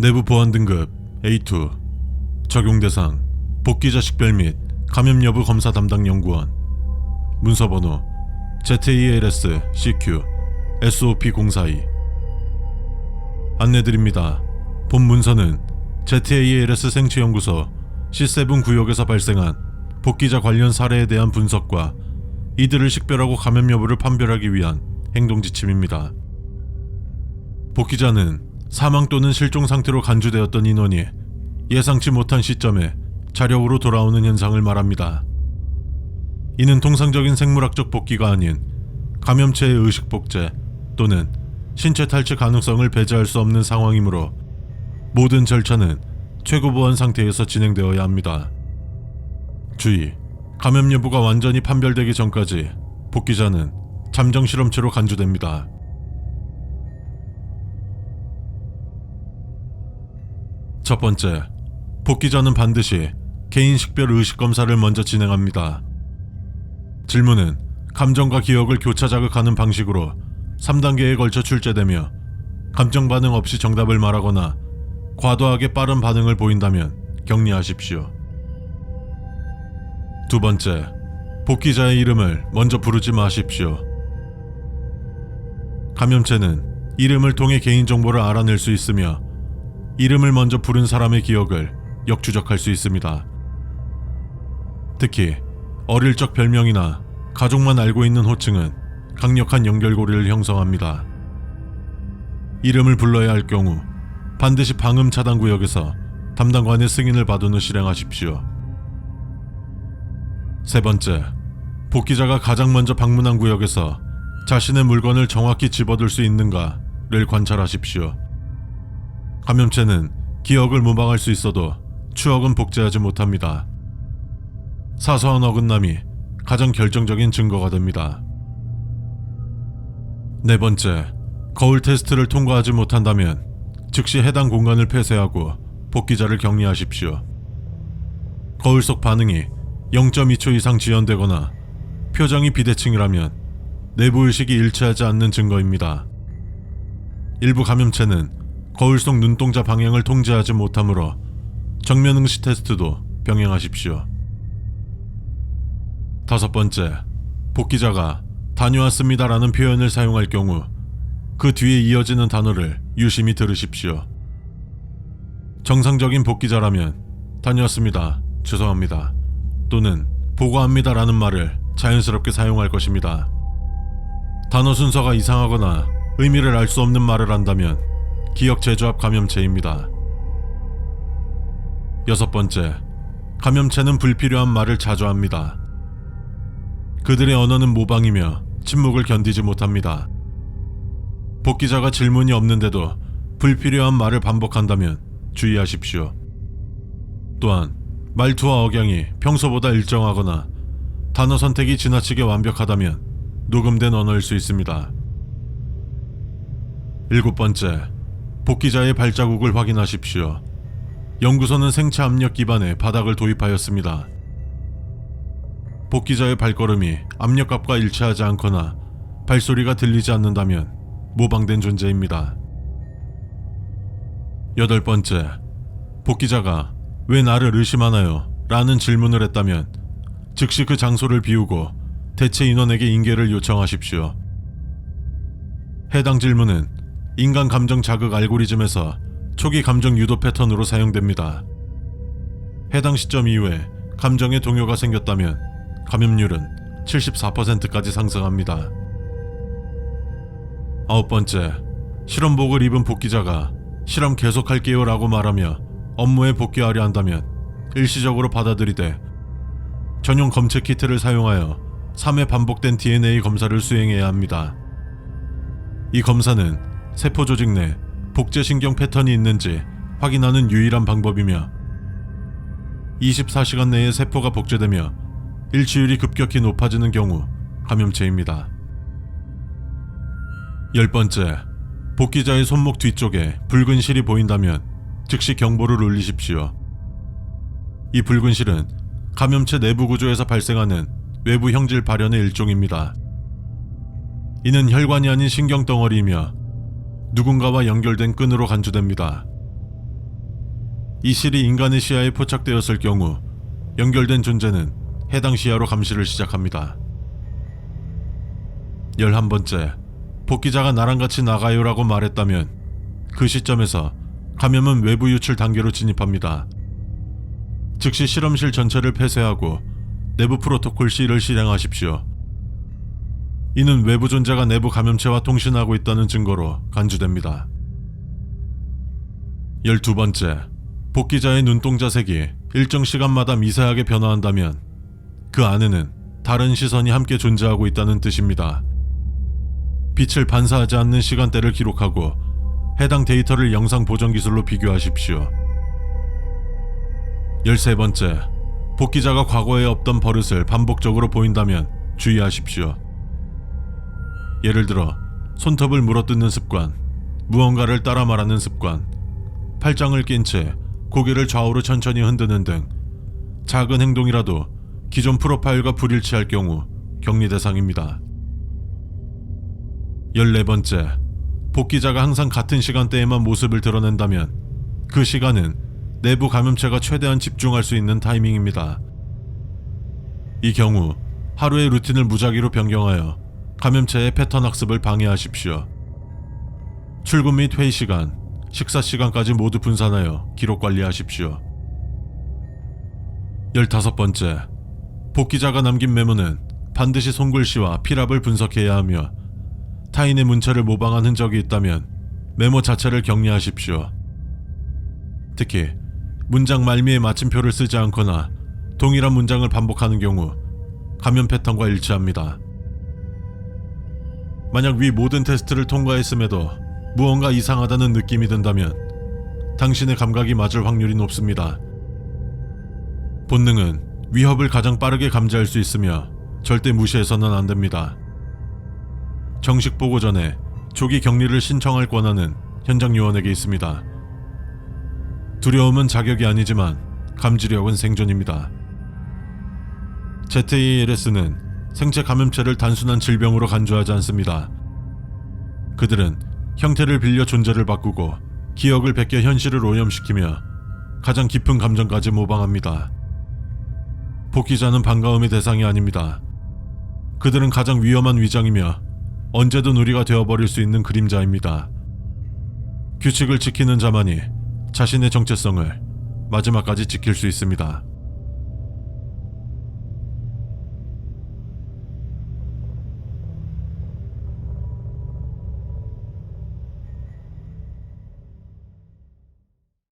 내부 보안 등급 A2 적용 대상 복귀자 식별 및 감염 여부 검사 담당 연구원 문서 번호 ZALS CQ SOP 042 안내드립니다. 본 문서는 ZALS 생체연구소 C7 구역에서 발생한 복귀자 관련 사례에 대한 분석과 이들을 식별하고 감염 여부를 판별하기 위한 행동 지침입니다. 복귀자는 사망 또는 실종 상태로 간주되었던 인원이 예상치 못한 시점에 자력으로 돌아오는 현상을 말합니다. 이는 통상적인 생물학적 복귀가 아닌 감염체의 의식 복제 또는 신체 탈취 가능성을 배제할 수 없는 상황이므로 모든 절차는 최고 보안 상태에서 진행되어야 합니다. 주의. 감염 여부가 완전히 판별되기 전까지 복귀자는 잠정 실험체로 간주됩니다. 첫 번째, 복귀자는 반드시 개인 식별 의식 검사를 먼저 진행합니다. 질문은 감정과 기억을 교차 자극하는 방식으로 3단계에 걸쳐 출제되며 감정 반응 없이 정답을 말하거나 과도하게 빠른 반응을 보인다면 격리하십시오. 두 번째, 복귀자의 이름을 먼저 부르지 마십시오. 감염체는 이름을 통해 개인정보를 알아낼 수 있으며 이름을 먼저 부른 사람의 기억을 역추적할 수 있습니다. 특히 어릴 적 별명이나 가족만 알고 있는 호칭은 강력한 연결고리를 형성합니다. 이름을 불러야 할 경우 반드시 방음 차단 구역에서 담당관의 승인을 받은 후 실행하십시오. 세 번째, 복귀자가 가장 먼저 방문한 구역에서 자신의 물건을 정확히 집어들 수 있는가를 관찰하십시오. 감염체는 기억을 모방할 수 있어도 추억은 복제하지 못합니다. 사소한 어긋남이 가장 결정적인 증거가 됩니다. 네 번째, 거울 테스트를 통과하지 못한다면 즉시 해당 공간을 폐쇄하고 복귀자를 격리하십시오. 거울 속 반응이 0.2초 이상 지연되거나 표정이 비대칭이라면 내부 의식이 일치하지 않는 증거입니다. 일부 감염체는 거울 속 눈동자 방향을 통제하지 못하므로 정면 응시 테스트도 병행하십시오. 다섯 번째, 복귀자가 다녀왔습니다라는 표현을 사용할 경우 그 뒤에 이어지는 단어를 유심히 들으십시오. 정상적인 복귀자라면 다녀왔습니다. 죄송합니다. 또는 보고합니다라는 말을 자연스럽게 사용할 것입니다. 단어 순서가 이상하거나 의미를 알 수 없는 말을 한다면 기억 제조합 감염체입니다. 여섯 번째, 감염체는 불필요한 말을 자주 합니다. 그들의 언어는 모방이며 침묵을 견디지 못합니다. 복귀자가 질문이 없는데도 불필요한 말을 반복한다면 주의하십시오. 또한 말투와 억양이 평소보다 일정하거나 단어 선택이 지나치게 완벽하다면 녹음된 언어일 수 있습니다. 일곱 번째, 복귀자의 발자국을 확인하십시오. 연구소는 생체 압력 기반의 바닥을 도입하였습니다. 복귀자의 발걸음이 압력값과 일치하지 않거나 발소리가 들리지 않는다면 모방된 존재입니다. 여덟 번째, 복귀자가 왜 나를 의심하나요? 라는 질문을 했다면 즉시 그 장소를 비우고 대체 인원에게 인계를 요청하십시오. 해당 질문은 인간 감정 자극 알고리즘에서 초기 감정 유도 패턴으로 사용됩니다. 해당 시점 이후에 감정의 동요가 생겼다면 감염률은 74%까지 상승합니다. 아홉 번째, 실험복을 입은 복귀자가 실험 계속할게요 라고 말하며 업무에 복귀하려 한다면 일시적으로 받아들이되 전용 검체 키트를 사용하여 3회 반복된 DNA 검사를 수행해야 합니다. 이 검사는 세포 조직 내 복제신경 패턴이 있는지 확인하는 유일한 방법이며 24시간 내에 세포가 복제되며 일치율이 급격히 높아지는 경우 감염체입니다. 열 번째, 복귀자의 손목 뒤쪽에 붉은 실이 보인다면 즉시 경보를 울리십시오. 이 붉은 실은 감염체 내부 구조에서 발생하는 외부 형질 발현의 일종입니다. 이는 혈관이 아닌 신경 덩어리이며 누군가와 연결된 끈으로 간주됩니다. 이 실이 인간의 시야에 포착되었을 경우 연결된 존재는 해당 시야로 감시를 시작합니다. 11번째, 복귀자가 나랑 같이 나가요라고 말했다면 그 시점에서 감염은 외부 유출 단계로 진입합니다. 즉시 실험실 전체를 폐쇄하고 내부 프로토콜 C를 실행하십시오. 이는 외부 존재가 내부 감염체와 통신하고 있다는 증거로 간주됩니다. 12번째, 복귀자의 눈동자 색이 일정 시간마다 미세하게 변화한다면 그 안에는 다른 시선이 함께 존재하고 있다는 뜻입니다. 빛을 반사하지 않는 시간대를 기록하고 해당 데이터를 영상 보정 기술로 비교하십시오. 13번째, 복귀자가 과거에 없던 버릇을 반복적으로 보인다면 주의하십시오. 예를 들어 손톱을 물어뜯는 습관, 무언가를 따라 말하는 습관, 팔짱을 낀 채 고개를 좌우로 천천히 흔드는 등 작은 행동이라도 기존 프로파일과 불일치할 경우 격리 대상입니다. 14번째, 복귀자가 항상 같은 시간대에만 모습을 드러낸다면 그 시간은 내부 감염체가 최대한 집중할 수 있는 타이밍입니다. 이 경우 하루의 루틴을 무작위로 변경하여 감염체의 패턴 학습을 방해하십시오. 출근 및 회의 시간, 식사 시간까지 모두 분산하여 기록 관리하십시오. 15번째, 복귀자가 남긴 메모는 반드시 손글씨와 필압을 분석해야 하며 타인의 문체를 모방한 흔적이 있다면 메모 자체를 격리하십시오. 특히 문장 말미에 마침표를 쓰지 않거나 동일한 문장을 반복하는 경우 감염 패턴과 일치합니다. 만약 위 모든 테스트를 통과했음에도 무언가 이상하다는 느낌이 든다면 당신의 감각이 맞을 확률이 높습니다. 본능은 위협을 가장 빠르게 감지할 수 있으며 절대 무시해서는 안 됩니다. 정식 보고 전에 조기 격리를 신청할 권한은 현장 요원에게 있습니다. 두려움은 자격이 아니지만 감지력은 생존입니다. ZALS는 생체 감염체를 단순한 질병으로 간주하지 않습니다. 그들은 형태를 빌려 존재를 바꾸고 기억을 베껴 현실을 오염시키며 가장 깊은 감정까지 모방합니다. 복귀자는 반가움의 대상이 아닙니다. 그들은 가장 위험한 위장이며 언제든 우리가 되어버릴 수 있는 그림자입니다. 규칙을 지키는 자만이 자신의 정체성을 마지막까지 지킬 수 있습니다.